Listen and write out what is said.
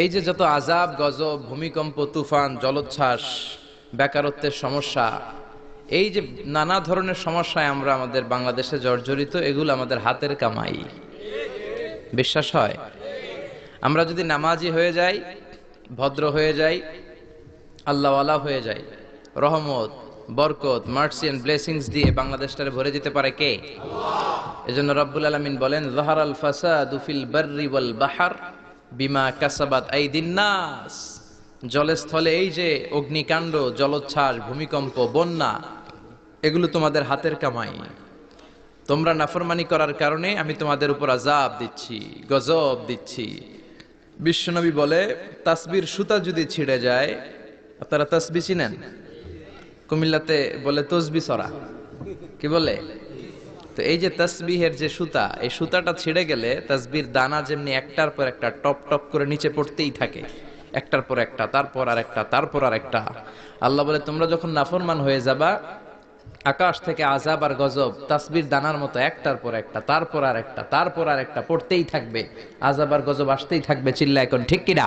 এই যে যত আজাব গজব, ভূমিকম্প, তুফান, জলোচ্ছ্বাস, বেকারত্বের সমস্যা, এই যে নানা ধরনের সমস্যায় আমরা আমাদের বাংলাদেশে জর্জরিত, এগুলো আমাদের হাতের কামাই। বিশ্বাস হয়? আমরা যদি নামাজি হয়ে যাই, ভদ্র হয়ে যাই, আল্লাহওয়ালা হয়ে যাই, রহমত, বরকত, মার্সি অ্যান্ড ব্লেসিংস দিয়ে বাংলাদেশটারে ভরে যেতে পারে কে? এজন্য রব্বুল আলমিন বলেন জহার আল ফাসাদু ফিল বাররি ওয়াল বাহার। বিমা কাসাবাত আইদিন নাস। জলে স্থলে এই যে অগ্নিকাণ্ড, জলোচ্ছ্বাস, ভূমিকম্প, বন্যা, এগুলো তোমাদের হাতের কামাই। তোমরা নাফরমানি করার কারণে আমি তোমাদের উপর আজাব দিচ্ছি, গজব দিচ্ছি। বিশ্বনবী বলে, তাসবির সুতা যদি ছিঁড়ে যায়, আপনারা তাসবি চিনেন? কুমিল্লাতে বলে, তসবি সরা। কি বলে? তো এই যে তসবিহের যে সুতা, এই সুতাটা ছিঁড়ে গেলে তসবির দানা যেমনি একটার পর একটা টপ টপ করে নিচে পড়তেই থাকে। একটার পর একটা, তারপর আর একটা, তারপর আর একটা। আল্লাহ বলে, তোমরা যখন নাফরমান হয়ে যাবা, আকাশ থেকে আজাব আর গজব, তাসবির দানার মতো একটার পর একটা, তারপর আর একটা, তারপর আর একটা পড়তেই থাকবে। আজাব আর গজব আসতেই থাকবে চিল্লা এখন ঠিক কিনা